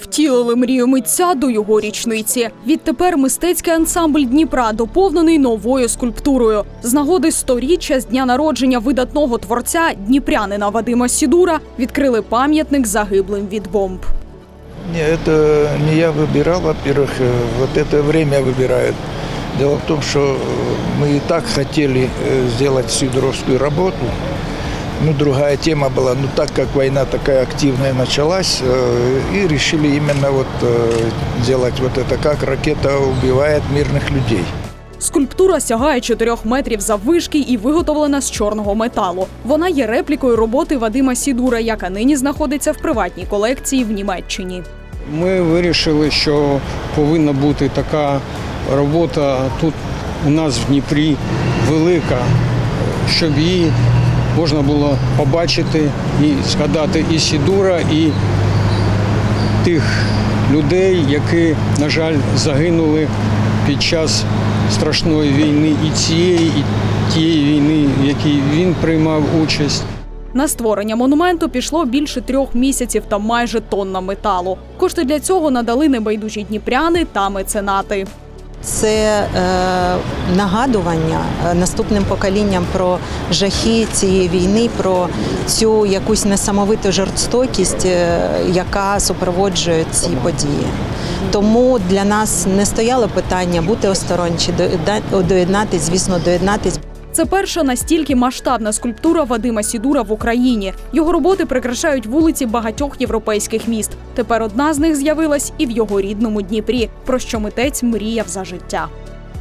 Втілили мрію митця до його річниці. Відтепер мистецький ансамбль Дніпра доповнений новою скульптурою. З нагоди сторіччя з дня народження видатного творця дніпрянина Вадима Сідура відкрили пам'ятник загиблим від бомб. Не, это не я выбирал, во-первых, э, вот это время выбирают. Дело в том, что э, мы и так хотели э, сделать сидоровскую работу. Ну, другая тема была, ну, так как война такая активная началась, э, и решили именно вот э, делать вот это, как ракета убивает мирных людей. Скульптура сягає 4 метрів заввишки і виготовлена з чорного металу. Вона є реплікою роботи Вадима Сідура, яка нині знаходиться в приватній колекції в Німеччині. Ми вирішили, що повинна бути така робота тут у нас в Дніпрі велика, щоб її можна було побачити і згадати і Сідура, і тих людей, які, на жаль, загинули під час страшної війни і цієї, і тієї війни, в якій він приймав участь. На створення монументу пішло більше трьох місяців та майже тонна металу. Кошти для цього надали небайдужі дніпряни та меценати. Це е, нагадування е, наступним поколінням про жахи цієї війни, про цю якусь несамовиту жорстокість, е, яка супроводжує ці події. Тому для нас не стояло питання бути осторонь чи доєдна- доєднатись, звісно, доєднатись. Це перша настільки масштабна скульптура Вадима Сідура в Україні. Його роботи прикрашають вулиці багатьох європейських міст. Тепер одна з них з'явилась і в його рідному Дніпрі, про що митець мріяв за життя.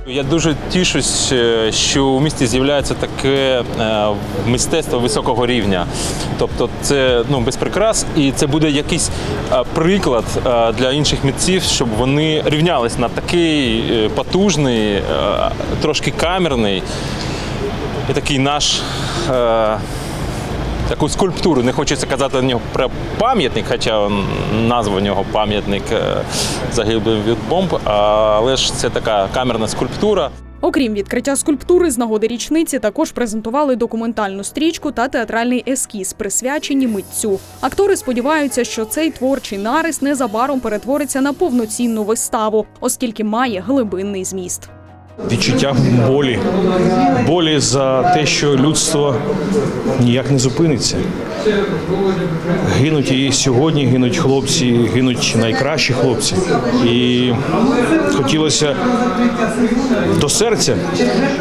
Я дуже тішусь, е, що у місті з'являється таке е, мистецтво високого рівня. Тобто, це ну без прикрас, і це буде якийсь е, приклад для інших митців, щоб вони рівнялись на такий потужний, трошки камерний і такий наш. е, Таку скульптуру, не хочеться казати на нього про пам'ятник, хоча назва у нього пам'ятник е, загиблим від бомб, але ж це така камерна скульптура. Окрім відкриття скульптури, з нагоди річниці також презентували документальну стрічку та театральний ескіз, присвячені митцю. Актори сподіваються, що цей творчий нарис незабаром перетвориться на повноцінну виставу, оскільки має глибинний зміст. Відчуття болі, болі за те, що людство ніяк не зупиниться. Гинуть і сьогодні, гинуть хлопці, гинуть найкращі хлопці. І хотілося до серця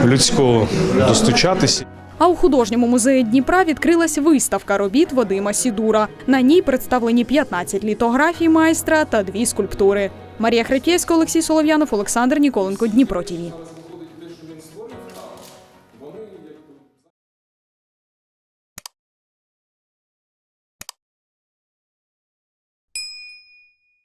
людського достучатися. А у художньому музеї Дніпра відкрилась виставка робіт Вадима Сідура. На ній представлені 15 літографій майстра та дві скульптури. Марія Хретєвська, Олексій Солов'янов, Олександр Ніколенко, Дніпро ТІВІ.